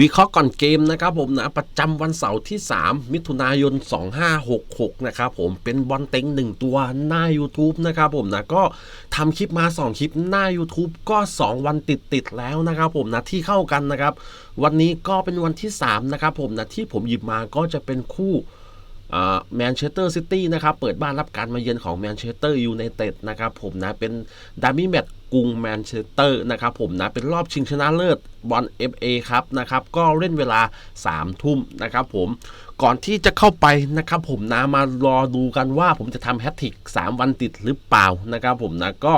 วิเคราะห์ก่อนเกมนะครับผมนะประจำวันเสาร์ที่ 3 มิถุนายน 2566 นะครับผมเป็นบอลเต็งหนึ่งตัวหน้า YouTube นะครับผมนะก็ทำคลิปมา 2 คลิปหน้า YouTube ก็ 2 วันติดๆแล้วนะครับผมนะที่เข้ากันนะครับ วันนี้ก็เป็นวันที่ 3 นะครับผมนะที่ผมหยิบมาก็จะเป็นคู่แมนเชสเตอร์ซิตี้นะครับ เปิดบ้านรับการมาเยือนของแมนเชสเตอร์ยูไนเต็ดนะครับผมนะ เป็นดาร์บี้แมตช์ กรุงแมนเชสเตอร์นะครับผมนะเป็นรอบชิงชนะเลิศบอล FA ครับนะครับก็เล่นเวลา 3 ทุ่มนะครับผมก่อนที่จะเข้าไปนะครับผมนะมารอดูกันว่าผมจะทำแฮตติก 3 วันติดหรือเปล่านะครับผมนะก็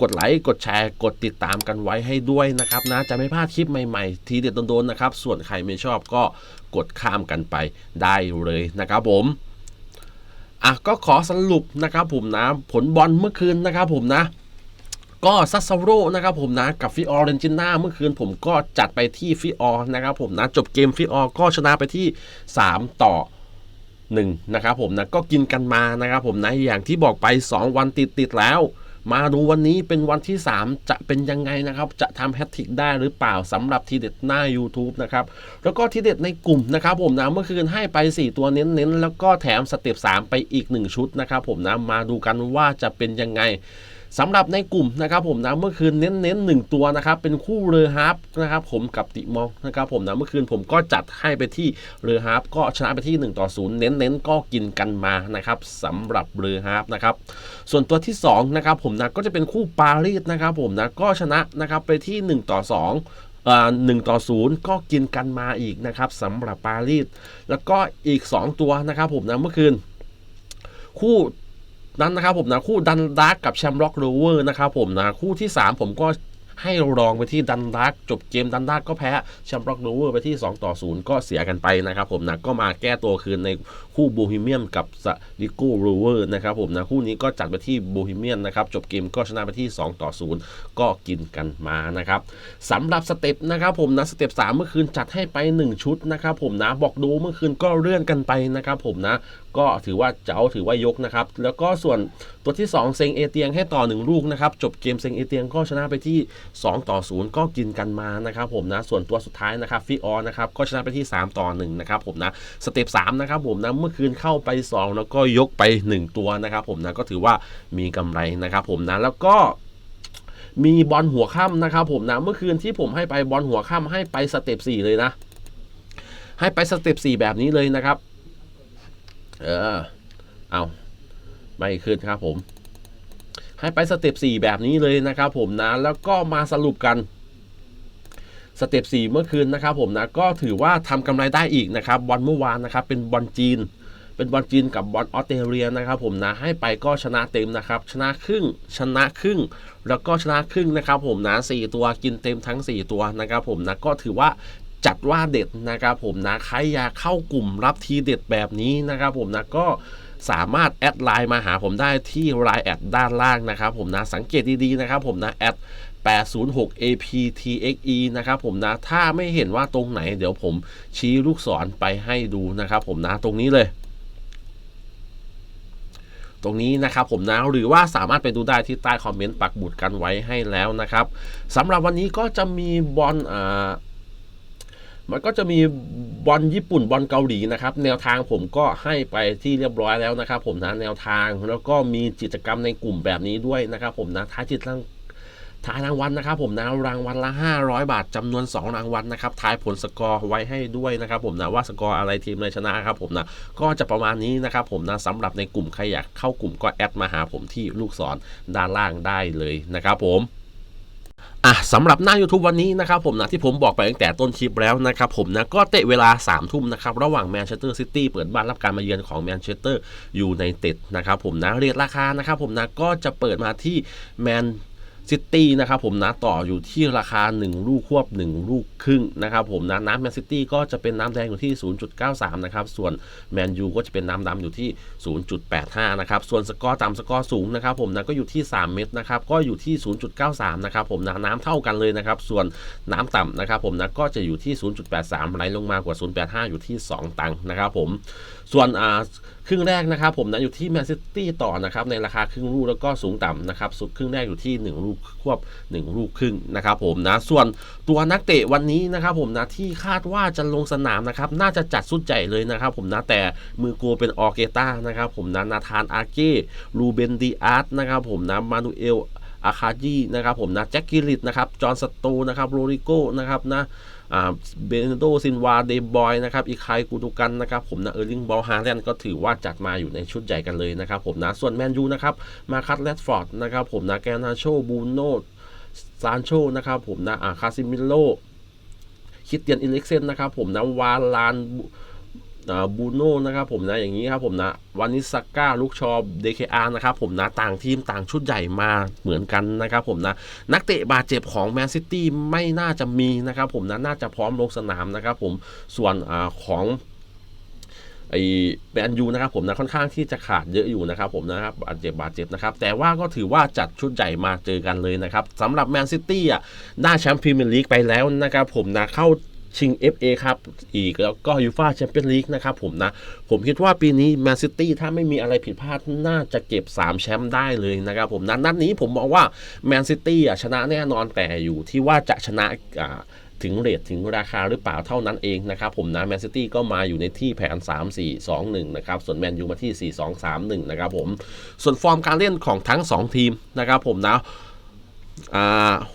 กดไลค์กดแชร์กดติดตามกันไว้ให้ด้วยนะครับนะจะไม่พลาดคลิปใหม่ๆ ทีเด็ดโดนๆนะครับ ส่วนใครไม่ชอบก็กดข้ามกันไปได้เลยนะครับผมอะก็ขอสรุปนะครับผมนะผลบอลเมื่อคืนนะครับผมนะ ก็ซัสซาโรนะครับผมนะกับฟิออร์เรนจิน่าเมื่อคืนผมก็จัดไปที่ฟิออร์นะครับผมนะจบเกมฟิออร์ก็ชนะไปที่ 3 ต่อ1นะครับผมนะก็กินกันมานะครับผมนะอย่างที่บอกไป 2 วันติดติดแล้ว มาดูวันนี้เป็นวันที่ 3 จะเป็นยังไงนะครับจะทำแฮตทิกได้หรือเปล่าสำหรับทีเด็ดหน้า YouTube นะครับแล้วก็ทีเด็ดในกลุ่มนะครับผมนะเมื่อคืนให้ไป 4 ตัวเน้นๆ แล้วก็แถมสเต็ป3ไปอีก 1 ชุดนะครับผมนะมาดูกันว่าจะเป็นยังไง สำหรับในกลุ่มนะครับผมนะเมื่อคืนเน้นเน้นหนึ่งตัวนะครับเป็นคู่เรือฮาร์ปนะครับผมกับติมองนะครับผมนะเมื่อคืนผมก็จัดให้ไปที่เรือฮาร์ปก็ชนะไปที่ 1 ต่อ 0 เน้นเน้นก็กินกันมานะครับสำหรับเรือฮาร์ปนะครับส่วนตัวที่2นะครับผมนะก็จะเป็นคู่ปารีสนะครับผมนะก็ชนะนะครับไปที่ 1 ต่อ 2หนึ่งต่อศูนย์ก็กินกันมาอีกนะครับสำหรับปารีสแล้วก็อีก 2 ตัวนะครับผมนะเมื่อคืน คู่ นั้นนะครับผมนะคู่ดันดักกับแชมป์ร็อกโรเวอร์นะครับผมนะคู่ที่ 3 ผมก็ให้รองไปที่ดันดักจบเกมดันดักก็แพ้แชมป์ร็อกโรเวอร์ไปที่ 2 ต่อ 0 ก็เสียกันไปนะครับผมนะก็มาแก้ตัวคืนในคู่บูฮิเมียมกับสลิโก้โรเวอร์นะครับผมนะคู่นี้ก็จัดไปที่บูฮิเมียนนะครับจบเกมก็ชนะไปที่ 2 ต่อ 0 ก็กินกันมานะครับสำหรับสเต็ปนะครับผมนะสเต็ป3เมื่อคืนจัดให้ไป 1 ชุดนะครับผมนะบอกดูเมื่อคืนก็เลื่อนกันไปนะครับผมนะ ก็ถือว่าเจ้าถือว่ายกนะครับ แล้วก็ส่วนตัวที่ 2 เซงเอเตียงให้ต่อ 1 ลูกนะครับ จบเกมเซงเอเตียงก็ชนะไปที่ 2 ต่อ 0 ก็กินกันมานะครับผมนะ ส่วนตัวสุดท้ายนะครับฟิออนะครับก็ชนะไปที่ 3 ต่อ 1 นะครับผมนะ สเต็ป3นะครับผมนะ เมื่อคืนเข้าไป 2 แล้วก็ยกไป 1 ตัวนะครับผมนะ ก็ถือว่ามีกำไรนะครับผมนะ แล้วก็มีบอลหัวค่ำนะครับผมนะเมื่อคืนที่ผมให้ไปบอลหัวค่ำให้ไปสเต็ป4เลยนะ ให้ไปสเต็ป4แบบนี้เลยนะครับ เออ เอาไม่ขึ้นครับผม ให้ไปสเต็ป4แบบนี้เลยนะครับผมนะ แล้วก็มาสรุปกันสเต็ป4เมื่อคืนนะครับผมนะ ก็ถือว่าทำกำไรได้อีกนะครับบอลเมื่อวานนะครับ เป็นบอลจีน เป็นบอลจีนกับบอลออสเตรเลียนะครับผมนะ ให้ไปก็ชนะเต็มนะครับ ชนะครึ่ง ชนะครึ่ง แล้วก็ชนะครึ่งนะครับผมนะ4ตัวกินเต็มทั้ง 4 ตัวนะครับผมนะ ก็ถือว่า จัดว่าเด็ดนะครับผมนะใครอยากเข้ากลุ่มรับทีเด็ดแบบนี้นะครับผมนะก็สามารถแอดไลน์มาหาผมได้ที่ไลน์แอดด้านล่างนะครับผมนะสังเกตดีๆนะครับผมนะแอด806 aptxe นะครับผมนะถ้าไม่เห็นว่าตรงไหน เดี๋ยวผมชี้ลูกศรไปให้ดูนะครับผมนะตรงนี้เลยตรงนี้นะครับผมนะหรือว่าสามารถไปดูได้ที่ใต้คอมเมนต์ปักบุดกันไว้ให้แล้วนะครับสำหรับวันนี้ก็จะมีบอลอ่า มันก็จะมีบอลญี่ปุ่นบอลเกาหลีนะครับ แนวทางผมก็ให้ไปที่เรียบร้อยแล้วนะครับ ผมนะแนวทางแล้วก็มีกิจกรรมในกลุ่มแบบนี้ด้วยนะครับ ผมนะท้ายจิตรางท้ายรางวัลนะครับผมนะรางวัลละ 500 บาทจำนวน 2 รางวัลนะครับทายผลสกอร์ไว้ให้ด้วยนะครับ ผมนะว่าสกอร์อะไรทีมอะไรชนะครับผมนะก็จะประมาณนี้นะครับผมนะสำหรับในกลุ่มใครอยากเข้ากลุ่มก็แอดมาหาผมที่ลูกศรด้านล่างได้เลยนะครับผม อะสำหรับหน้า YouTube วันนี้นะครับผมนะที่ผมบอกไปตั้งแต่ต้นคลิปแล้วนะครับผมนะก็เตะเวลา3ามทุ่มนะครับระหว่างแมนเชสเตอร์ซิตี้เปิดบ้านรับการมาเยือนของแมนเชสเตอร์ยูไนเต็ดนะครับผมนะเรียกราคานะครับผมนะก็จะเปิดมาที่แมน ซิตี้นะครับผมนะต่ออยู่ที่ราคา 1 ลูกควบ 1 ลูกครึ่งนะครับผมนะน้ำแมนซิตี้ก็จะเป็นน้ำแดงอยู่ที่ 0.93 นะครับ ส่วนแมนยูก็จะเป็นน้ำดำอยู่ที่ 0.85 นะครับ ส่วนสกอร์ต่ำสกอร์สูงนะครับผมนะก็อยู่ที่ 3 เม็ดนะครับ ก็อยู่ที่ 0.93 นะครับผมนะน้ำเท่ากันเลยนะครับ ส่วนน้ำต่ำนะครับผมนะก็จะอยู่ที่ 0.83 ไหลลงมากว่า 0.85 อยู่ที่ 2 ตังค์นะครับผมส่วนอ่าครึ่งแรกนะครับผมนะอยู่ที่แมนซิตี้ต่อนะครับในราคาครึ่งลูกแล้วก็สูงต่ำนะครับสุดครึ่งแรกอยู่ที่ 1 ลูกกควบ1ลูกครึ่งนะครับผมนะส่วนตัวนักเตะวันนี้นะครับผมนะที่คาดว่าจะลงสนามนะครับน่าจะจัดสุดใจเลยนะครับผมนะแต่มือโกเป็นออเกต้านะครับผมนะนาธานอาเก้ลูเบนดีอาร์ตนะครับผมนะมานูเอลอาคาจีนะครับผมนะแจ็คกิริตนะครับจอห์นสโตนะครับโรริโก้นะครับนะ เบนโดซินวาเดบอยนะครับอีคายกูดูกันนะครับผมนะเออร์ลิงบอลฮาแลนด์ก็ถือว่าจัดมาอยู่ในชุดใหญ่กันเลยนะครับผมนะส่วนแมนยูนะครับมาคัตแรดฟอร์ดนะครับผมนะแกนาโชบูโนซานโชนะครับผมนะอาคาซิมิโลคิดเตียนอิเล็กเซนนะครับผมนะวาลาน บูโน่นะครับผมนะอย่างนี้ครับผมนะวานิสก้าลูกชอเดคอาร์นะครับผมนะต่างทีมต่างชุดใหญ่มาเหมือนกันนะครับผมนะนักเตะบาดเจ็บของแมนซิตี้ไม่น่าจะมีนะครับผมนะน่าจะพร้อมลงสนามนะครับผมส่วนอของไอแมนยูนะครับผมนะค่อนข้างที่จะขาดเยอะอยู่นะครับผมนะครับบาดเจ็บบาดเจ็บนะครับแต่ว่าก็ถือว่าจัดชุดใหญ่มาเจอกันเลยนะครับสำหรับแมนซิตี้อะได้แชมป์พรีเมียร์ลีกไปแล้วนะครับผมนะเข้า ชิง FA ครับอีกแล้วก็ยูฟาแชมเปี้ยนลีกนะครับผมนะ ผมคิดว่าปีนี้แมนซิตี้ถ้าไม่มีอะไรผิดพลาดน่าจะเก็บ 3 แชมป์ได้เลยนะครับผมนะนัดนี้ผมมองว่าแมนซิตี้ชนะแน่นอนแต่อยู่ที่ว่าจะชนะถึงเรทถึงราคาหรือเปล่าเท่านั้นเองนะครับผมนะแมนซิตี้ก็มาอยู่ในที่แผน 3 4 2 1 นะครับ ส่วนแมนยูมาที่ 4 2 3 1 นะครับผม ส่วนฟอร์มการเล่นของทั้ง 2 ทีมนะครับผมนะ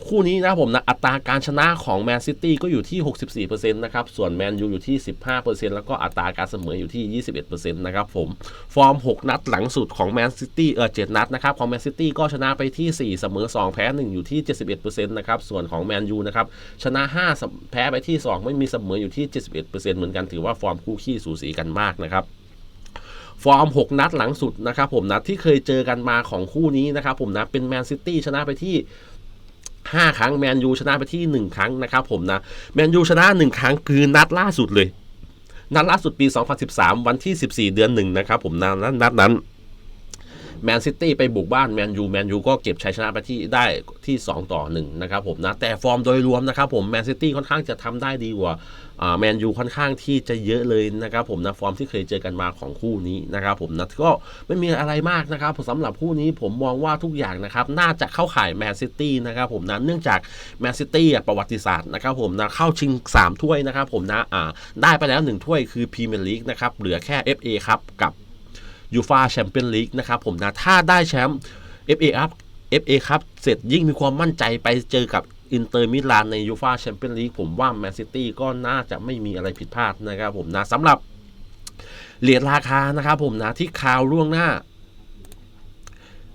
คู่นี้นะผมนะอัตราการชนะของแมนซิตี้ก็อยู่ที่ 64%นะครับ ส่วนแมนยูอยู่ที่ 15%แล้วก็อัตราการเสมออยู่ที่ 21%นะครับผม ฟอร์ม 6 นัดหลังสุดของแมนซิตี้เออ7นัดนะครับ ของแมนซิตี้ก็ชนะไปที่ 4 เสมอ 2 แพ้ 1 อยู่ที่ 71%นะครับ ส่วนของแมนยูนะครับ ชนะ 5 แพ้ไปที่ 2 ไม่มีเสมออยู่ที่ 71%เหมือนกันถือว่าฟอร์มคู่ขี้สูสีกันมากนะครับ ฟอร์ม 6 นัดหลังสุดนะครับผมนัดที่เคยเจอกันมาของคู่นี้นะครับผมนะเป็นแมนซิตี้ชนะไปที่ 5 ครั้งแมนยูชนะไปที่ 1 ครั้งนะครับผมนะแมนยูชนะ 1 ครั้งคือนัดล่าสุดเลย นัดล่าสุดปี 2013 วันที่ 14 เดือนหนึ่งนะครับผมนะนัดนั้น แมนซิตี้ไปบุกบ้านแมนยูแมนยูก็เก็บชัยชนะไปที่ได้ที่ 2 ต่อ1นะครับผมนะแต่ฟอร์มโดยรวมนะครับผมแมนซิตี้ค่อนข้างจะทำได้ดีกว่าแมนยูค่อนข้างที่จะเยอะเลยนะครับผมนะฟอร์มที่เคยเจอกันมาของคู่นี้นะครับผมนะก็ไม่มีอะไรมากนะครับสำหรับคู่นี้ผมมองว่าทุกอย่างนะครับน่าจะเข้าข่ายแมนซิตี้นะครับผมนะเนื่องจากแมนซิตี้ประวัติศาสตร์นะครับผมนะเข้าชิง 3 ถ้วยนะครับผมนะได้ไปแล้ว 1 ถ้วยคือพรีเมียร์ลีกนะครับเหลือแค่ FA ครับกับ ยูฟาแชมเปี้ยนลีกนะครับผมนะ ถ้าได้แชมป์ FA ครับ FA ครับเสร็จยิ่งมีความมั่นใจไปเจอกับอินเตอร์มิลานในยูฟาแชมเปี้ยนลีกผมว่าแมนซิตี้ก็น่าจะไม่มีอะไรผิดพลาดนะครับผมนะสำหรับเหรียญราคานะครับผมนะที่ข่าวล่วงหน้า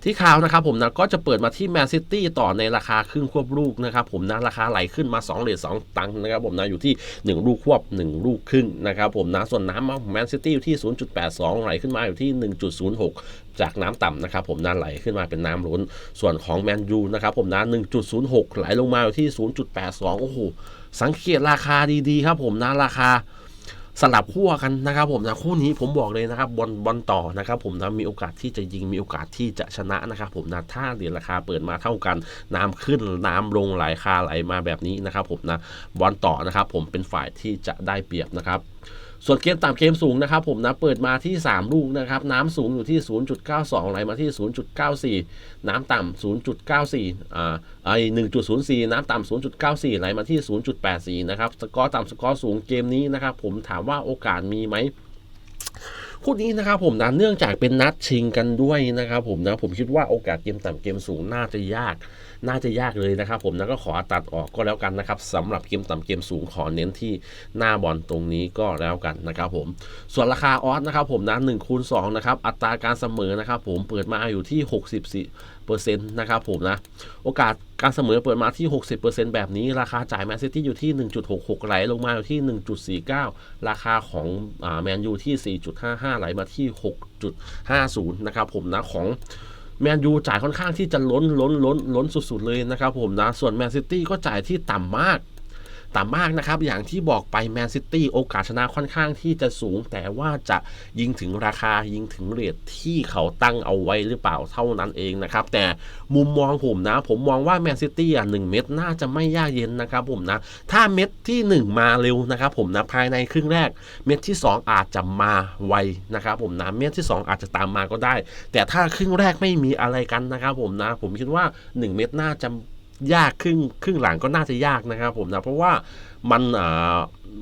ที่ข่าวนะครับผมนะก็จะเปิดมาที่แมนซิตี้ต่อในราคาครึ่งควบลูกนะครับผมนะราคาไหลขึ้นมา 2เหรียญ2ตังค์นะครับผมนะอยู่ที่ 1 ลูกควบ 1 ลูกครึ่งนะครับผมนะส่วนน้ำแมนซิตี้อยู่ที่ 0.82 ไหลขึ้นมาอยู่ที่ 1.06 จากน้ำต่ำนะครับผมนะไหลขึ้นมาเป็นน้ำล้น ส่วนของแมนยูนะครับผมนะ 1.06 ไหลลงมาอยู่ที่ 0.82 โอ้โหสังเกตราคาดีๆครับผมนะราคา สลับขั้วกันนะครับผมนะคู่นี้ผมบอกเลยนะครับบอลบอลต่อนะครับผมนะมีโอกาสที่จะยิงมีโอกาสที่จะชนะนะครับผมนะถ้าเหรียญราคาเปิดมาเท่ากันน้ำขึ้นน้ำลงไหลคาไหลมาแบบนี้นะครับผมนะบอลต่อนะครับผมเป็นฝ่ายที่จะได้เปรียบนะครับ ส่วนเกมต่ำเกมสูงนะครับผมนะเปิดมาที่ 3 ลูกนะครับน้ำสูงอยู่ที่ 0.92 ไหลมาที่ 0.94 น้ำต่ำ0.94อ่าไอ1.04 น้ำต่ำ0.94 ไหลมาที่ 0.84 นะครับสกอร์ต่ำสกอร์สูงเกมนี้นะครับผมถามว่าโอกาสมีไหม คู่นี้นะครับผมนะเนื่องจากเป็นนัดชิงกันด้วยนะครับผมนะผมคิดว่าโอกาสเกมต่ำเกมสูงน่าจะยาก น่าจะยากเลยนะครับผมนะก็ขอตัดออกก็แล้วกันนะครับสำหรับเกมต่ำเกมสูงขอเน้นที่หน้าบอลตรงนี้ก็แล้วกันนะครับผมส่วนราคาออสนะครับผมนะ1คูณ2นะครับอัตราการเสมอนะครับผมเปิดมาอยู่ที่ 64เปอร์เซ็นต์นะครับผมนะโอกาสการเสมอเปิดมาที่ 60%แบบนี้ ราคาจ่ายแมนซิตี้อยู่ที่ 1.66 ไหลลงมาอยู่ที่ 1.49 ราคาของแมนยูที่ 4.55 ไหลมาที่ 6.50 นะครับผมนะของแมนยูจ่ายค่อนข้างที่จะล้นล้นล้นล้นสุดๆเลยนะครับผมนะ ส่วนแมนซิตี้ก็จ่ายที่ต่ำมาก ต่ำมากนะครับ อย่างที่บอกไปแมนซิตี้โอกาสชนะค่อนข้างที่จะสูง แต่ว่าจะยิงถึงราคายิงถึงเรทที่เขาตั้งเอาไว้หรือเปล่าเท่านั้นเองนะครับ แต่มุมมองผมนะ ผมมองว่าแมนซิตี้อะหนึ่งเม็ดน่าจะไม่ยากเย็นนะครับผมนะ ถ้าเม็ดที่ 1 มาเร็วนะครับผมนะภายในครึ่งแรก เม็ดที่ 2 อาจจะมาไวนะครับผมนะเม็ดที่ 2 อาจจะตามมาก็ได้ แต่ถ้าครึ่งแรกไม่มีอะไรกันนะครับผมนะ ผมคิดว่า 1 เม็ดน่าจะ ยากครึ่งครึ่งหลังก็น่าจะยากนะครับผมนะเพราะว่ามัน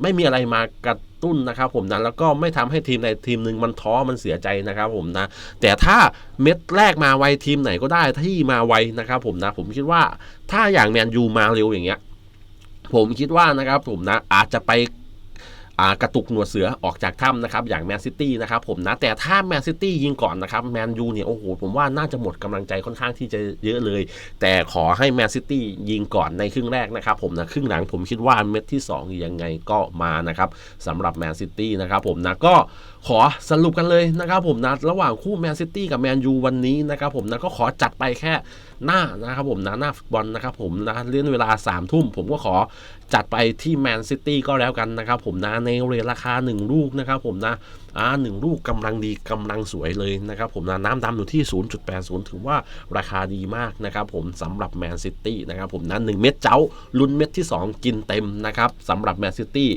ไม่มีอะไรมากระตุ้นนะครับผมนะแล้วก็ไม่ทำให้ทีมใดทีมหนึ่งมันท้อมันเสียใจนะครับผมนะแต่ถ้าเม็ดแรกมาไวทีมไหนก็ได้ที่มาไวนะครับผมนะผมคิดว่าถ้าอย่างแมนยูมาเร็วอย่างเงี้ยผมคิดว่านะครับผมนะอาจจะไป กระตุกหนวดเสือออกจากถ้ำนะครับอย่างแมนซิตี้นะครับผมนะแต่ถ้าแมนซิตี้ยิงก่อนนะครับแมนยูเนี่ยโอ้โหผมว่าน่าจะหมดกำลังใจค่อนข้างที่จะเยอะเลย แต่ขอให้แมนซิตี้ยิงก่อนในครึ่งแรกนะครับผมนะครึ่งหลังผมคิดว่าเม็ดที่ 2 ยังไงก็มานะครับสำหรับแมนซิตี้นะครับผมนะก็ขอสรุปกันเลยนะครับผมนะระหว่างคู่แมนซิตี้กับแมนยูวันนี้นะครับผมนะก็ขอจัดไปแค่หน้านะครับผมนะหน้าฟุตบอลนะครับผมนะเลื่อนเวลา3ามทุ่มผมก็ขอจัดไปที่แมนซิตี้ก็แล้วกันนะครับผมนะในเรทราคา 1 ลูกนะครับผมนะ อ่าหนึ่งลูกกำลังดีกำลังสวยเลยนะครับผมนะน้ำดำอยู่ที่ 0.80 ถือว่าราคาดีมากนะครับผมสำหรับแมนซิตี้นะครับผมนะ1เม็ดเจ้าลุ้นเม็ดที่ 2 กินเต็มนะครับสำหรับแมนซิตี้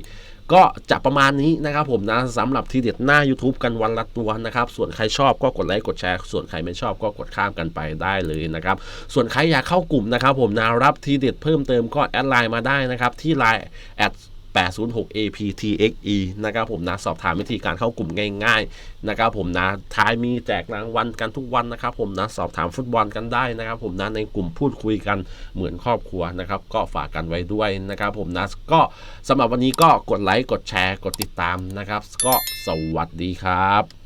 ก็จะประมาณนี้นะครับผมนะสำหรับทีเด็ดหน้า YouTube กันวันละตัวนะครับ ส่วนใครชอบก็กดไลค์กดแชร์ ส่วนใครไม่ชอบก็กดข้ามกันไปได้เลยนะครับ ส่วนใครอยากเข้ากลุ่มนะครับผมนะรับทีเด็ดเพิ่มเติมก็แอดไลน์มาได้นะครับที่ไลน์แอด 806 APTXE นะครับผมนะสอบถามวิธีการเข้ากลุ่มง่ายๆนะครับผมนะท้ายมีแจกรางวัลกันทุกวันนะครับผมนะสอบถามฟุตบอลกันได้นะครับผมนะในกลุ่มพูดคุยกันเหมือนครอบครัวนะครับก็ฝากกันไว้ด้วยนะครับผมนะก็สำหรับวันนี้ก็กดไลค์กดแชร์กดติดตามนะครับ ก็สวัสดีครับ